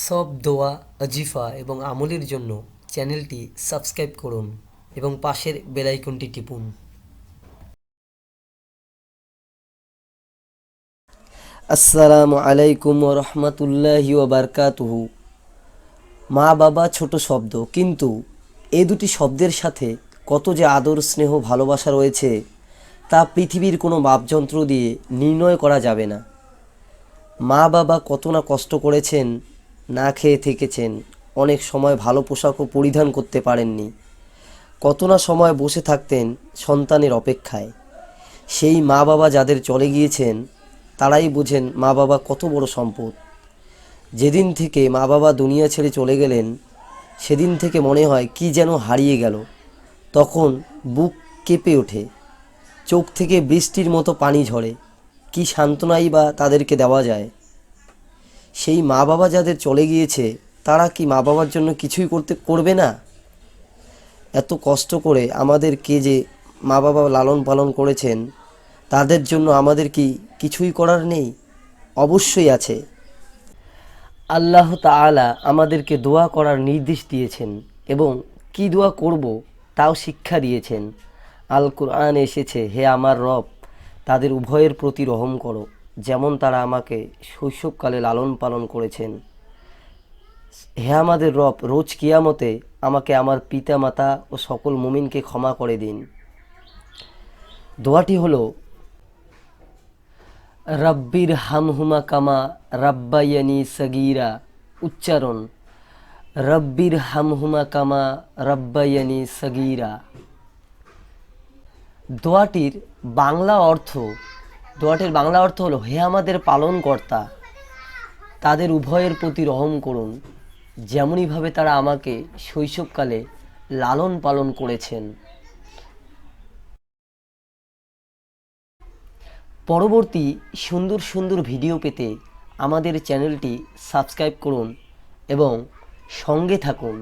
সব দোয়া আজিফা এবং আমলের জন্য চ্যানেলটি সাবস্ক্রাইব করুন এবং পাশের বেলাইকনটি টিপুন। আসসালামু আলাইকুম রহমতুল্লাহি ওবরকাতুহু মা বাবা ছোট শব্দ, কিন্তু এই দুটি শব্দের সাথে কত যে আদর, স্নেহ, ভালোবাসা রয়েছে, তা পৃথিবীর কোনো মাপযন্ত্র দিয়ে নির্ণয় করা যাবে না। মা বাবা কত না কষ্ট করেছেন, না খেয়ে থেকেছেন অনেক সময় ভালো পোশাকও পরিধান করতে পারেননি। কত না সময় বসে থাকতেন সন্তানের অপেক্ষায়। সেই মা বাবা যাদের চলে গিয়েছেন, তারাই বোঝেন মা বাবা কত বড় সম্পদ। যেদিন থেকে মা বাবা দুনিয়া ছেড়ে চলে গেলেন, সেদিন থেকে মনে হয় কি যেন হারিয়ে গেল। তখন বুক কেঁপে ওঠে, চোখ থেকে বৃষ্টির মতো পানি ঝরে। কি সান্ত্বনাই বা তাদেরকে দেওয়া যায়। সেই মা বাবা যাদের চলে গিয়েছে তারা কি মা বাবার জন্য কিছুই করতে, করবে না? এত কষ্ট করে আমাদেরকে যে মা বাবা লালন পালন করেছেন, তাদের জন্য আমাদের কি কিছুই করার নেই? অবশ্যই আছে। আল্লাহ তাআলা আমাদেরকে দোয়া করার নির্দেশ দিয়েছেন এবং কি দোয়া করব তাও শিক্ষা দিয়েছেন। আল কোরআন এসেছে, হে আমার রব, তাদের উভয়ের প্রতি রহম করো, যেমন তারা আমাকে শৈশবকালে লালন পালন করেছেন। হে আমাদের রব, রোজ কিয়ামতে আমাকে আমার পিতা মাতা ও সকল মুমিনকে ক্ষমা করে দিন। দোয়াটি হলো, রব্বির হামহুমা কামা রাব্বায়ানি সগীরা। উচ্চারণ, রব্বির হামহুমা কামা রাব্বায়ানি সগীরা। দোয়াটির বাংলা অর্থ, দোয়াটির বাংলা অর্থ হলো, হে আমাদের পালনকর্তা, তাদের উভয়ের প্রতি রহম করুন। যেমনইভাবে তারা আমাকে শৈশবকালে লালন পালন করেছেন। পরবর্তী সুন্দর সুন্দর ভিডিও পেতে আমাদের চ্যানেলটি সাবস্ক্রাইব করুন এবং সঙ্গে থাকুন।